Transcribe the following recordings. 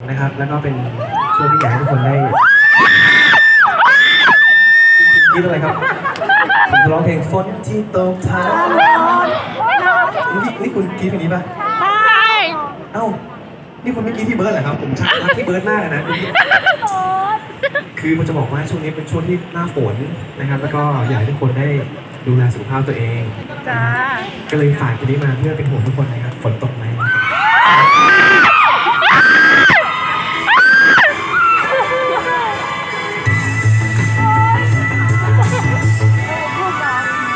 นะครับ แล้วก็เป็นช่วงที่อยากให้ทุกคนได้คิดอะไรครับผมจะร้องเพลงฝนที่ตกทางนี่นี่คุณกรีดเพลงนี้ป่ะเอ้า นี่คุณไม่กรีดพี่เบิร์ดเหรอครับ ผมชักรักพี่เบิร์ดมากเลยนะ คือผมจะบอกว่าช่วงนี้เป็นช่วงที่หน้าฝนนะครับ แล้วก็อยากให้ทุกคนได้ดูแลสุขภาพตัวเองจ้าก็เลยฝากคนนี้มาเพื่อเป็นห่วงทุกคนนะครับ ฝนตกไหม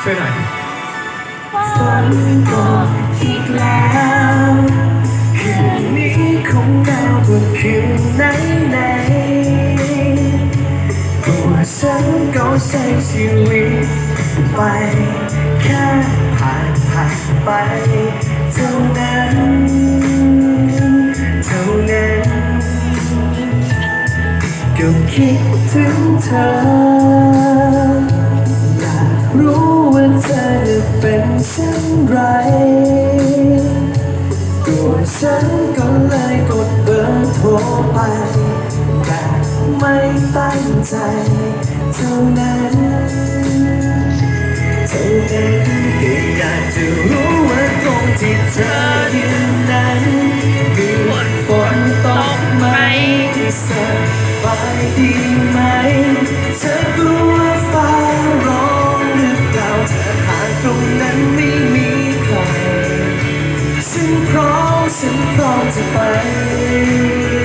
ช่วยหน่อยฝนตกอีกแล้วคืนนี้คงหนาวกว่าคืนไหนไหนๆตัวฉันก็ใช้ชีวิตไปแค่ผ่านผ่านไปเท่านั้นเท่านั้นก็คิดถึงเธอ ใจเท่านั้นเท่านั้นแค่อยากจะรู้ว่าตรงที่เธอยืนนั้นมีฝนตกไหมที่สบายดีไหมเธอกลัวฟ้าร้องหรือเปล่าเธอหาตรงนั้นไม่มีใครฉันพร้อมฉันพร้อมจะไป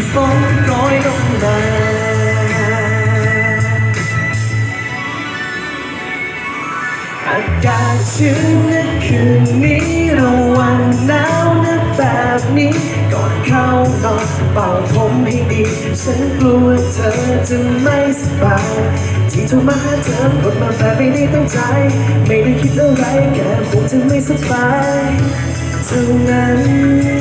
ที่ฝนโปรยลงมาอากาศชื้นนะคืนนี้ระวังหนาวนะแบบนี้ก่อนเข้านอนเป่าผมให้ดีฉันกลัวเธอจะไม่สบายที่โทรมาหาเธอกดมาแบบไม่ได้ตั้งใจ ไม่ได้คิดอะไรแค่คงจะไม่สบายเท่านั้นเท่านั้น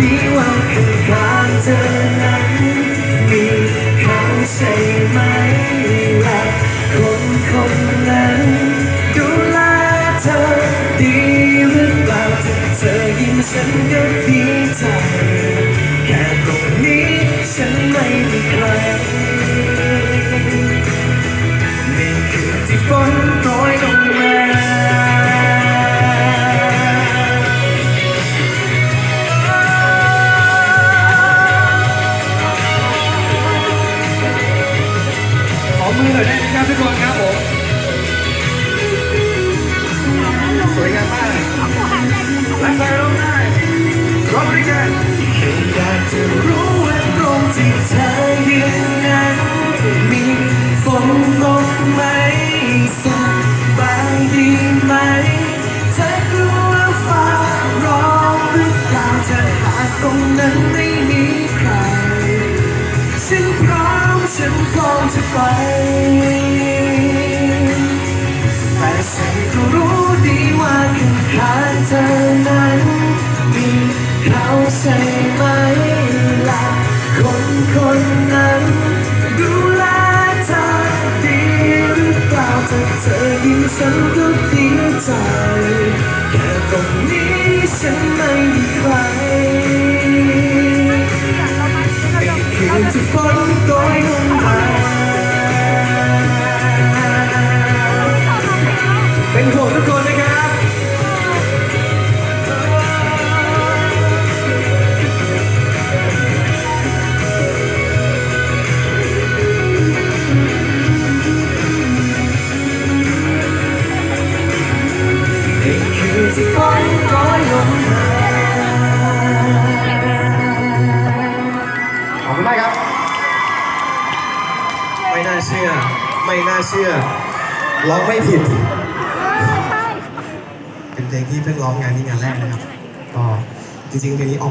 ดีว่าข้างข้างเธอนั้นมีเขาใช่ไหมและคนคนนั้นดูแลเธอดีหรือเปล่าถ้าเธอยิ้มฉัน มือหน่อยได้ไหมครับทุกคนครับผมสวยงามมากรักษาร้องได้ร้องด้วยกันแค่อยากจะรู้ว่าตรงที่เธอยืนนั้นมีฝนตกไหมสบายดีไหมเธอกลัวฟ้าร้องหรือเปล่าถ้าหากตรงนั้นไม่ ช่ไหมล่ะคนคนนั้นดูแลเธอดีหรือเปล่าถ้าเธอยิ้มฉันก็ดีใจแค่ตรงนี้ฉันไม่มีใครคืนที่ฝนโปรยลงมา ขอบคุณมากครับ ไม่น่าเชื่อ ไม่น่าเชื่อ ร้องไม่ผิด เป็นเพลงที่เพิ่งร้องงานนี้งานแรกนะครับ ก็จริงๆเพลงนี้ออก